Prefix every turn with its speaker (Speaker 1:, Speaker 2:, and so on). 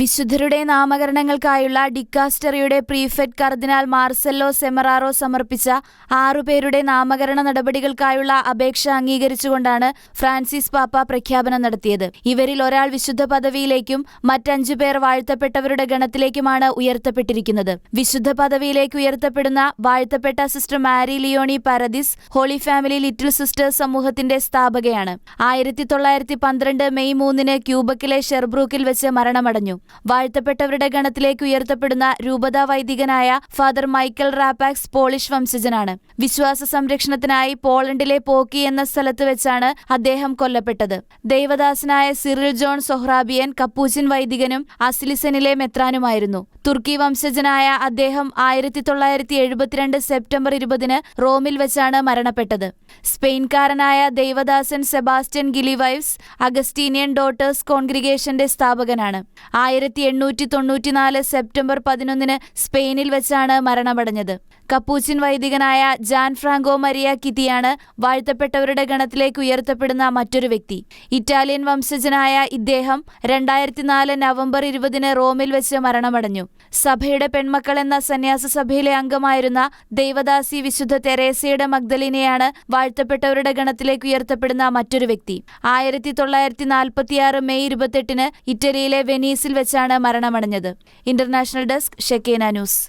Speaker 1: വിശുദ്ധരുടെ നാമകരണങ്ങൾക്കായുള്ള ഡിക്കാസ്റ്ററിയുടെ പ്രീഫെക്ട് കർദിനാൾ മാർസെല്ലോ സെമറാറോ സമർപ്പിച്ച ആറുപേരുടെ നാമകരണ നടപടികൾക്കായുള്ള അപേക്ഷ അംഗീകരിച്ചുകൊണ്ടാണ് ഫ്രാൻസിസ് പാപ്പ പ്രഖ്യാപനം നടത്തിയത്. ഇവരിൽ ഒരാൾ വിശുദ്ധ പദവിയിലേക്കും മറ്റഞ്ചു പേർ വാഴ്ത്തപ്പെട്ടവരുടെ ഗണത്തിലേക്കുമാണ് ഉയർത്തപ്പെട്ടിരിക്കുന്നത്. വിശുദ്ധ പദവിയിലേക്ക് ഉയർത്തപ്പെടുന്ന വാഴ്ത്തപ്പെട്ട sister Marie Leonie Paradis holy family little sisters സമൂഹത്തിന്റെ സ്ഥാപകയാണ്. ആയിരത്തി തൊള്ളായിരത്തി പന്ത്രണ്ട് മെയ് മൂന്നിന് ക്യൂബക്കിലെ ഷെർബ്രൂക്കിൽ വെച്ച് മരണമടഞ്ഞു. വാഴ്ത്തപ്പെട്ടവരുടെ ഗണത്തിലേക്ക് ഉയർത്തപ്പെടുന്ന രൂപതാ വൈദികനായ ഫാദർ മൈക്കൽ റാപ്പാക്സ് പോളിഷ് വംശജനാണ്. വിശ്വാസ സംരക്ഷണത്തിനായി പോളണ്ടിലെ പോക്കി എന്ന സ്ഥലത്ത് വെച്ചാണ് അദ്ദേഹം കൊല്ലപ്പെട്ടത്. ദൈവദാസനായ സിറിൽ ജോൺ സൊഹ്റാബിയൻ കപ്പൂച്ചിൻ വൈദികനും അസിലിസനിലെ മെത്രാനുമായിരുന്നു. തുർക്കി വംശജനായ അദ്ദേഹം ആയിരത്തി തൊള്ളായിരത്തി എഴുപത്തിരണ്ട് സെപ്റ്റംബർ ഇരുപതിന് റോമിൽ വെച്ചാണ് മരണപ്പെട്ടത്. സ്പെയിൻകാരനായ ദൈവദാസൻ Sebastian Gili Vives Augustinian daughters കോൺഗ്രിഗേഷന്റെ സ്ഥാപകനാണ്. ആയിരത്തി എണ്ണൂറ്റി തൊണ്ണൂറ്റിനാല് സെപ്റ്റംബർ പതിനൊന്നിന് സ്പെയിനിൽ വെച്ചാണ് മരണമടഞ്ഞത്. കപ്പൂച്ചിൻ വൈദികനായ ജാൻ ഫ്രാങ്കോ മരിയ കിതിയാണ് വാഴ്ത്തപ്പെട്ടവരുടെ ഗണത്തിലേക്ക് ഉയർത്തപ്പെടുന്ന മറ്റൊരു വ്യക്തി. ഇറ്റാലിയൻ വംശജനായ ഇദ്ദേഹം രണ്ടായിരത്തി നാല് നവംബർ ഇരുപതിന് റോമിൽ വെച്ച് മരണമടഞ്ഞു. സഭയുടെ പെൺമക്കൾ എന്ന സന്യാസ സഭയിലെ അംഗമായിരുന്ന ദൈവദാസി വിശുദ്ധ തെരേസയുടെ മഗ്ദലിനെയാണ് വാഴ്ത്തപ്പെട്ടവരുടെ ഗണത്തിലേക്ക് ഉയർത്തപ്പെടുന്ന മറ്റൊരു വ്യക്തി. ആയിരത്തി തൊള്ളായിരത്തി നാൽപ്പത്തിയാറ് മെയ് ഇരുപത്തെട്ടിന് ഇറ്റലിയിലെ വെനീസിൽ വെച്ചാണ് മരണമടഞ്ഞത്. International desk Shekinah news.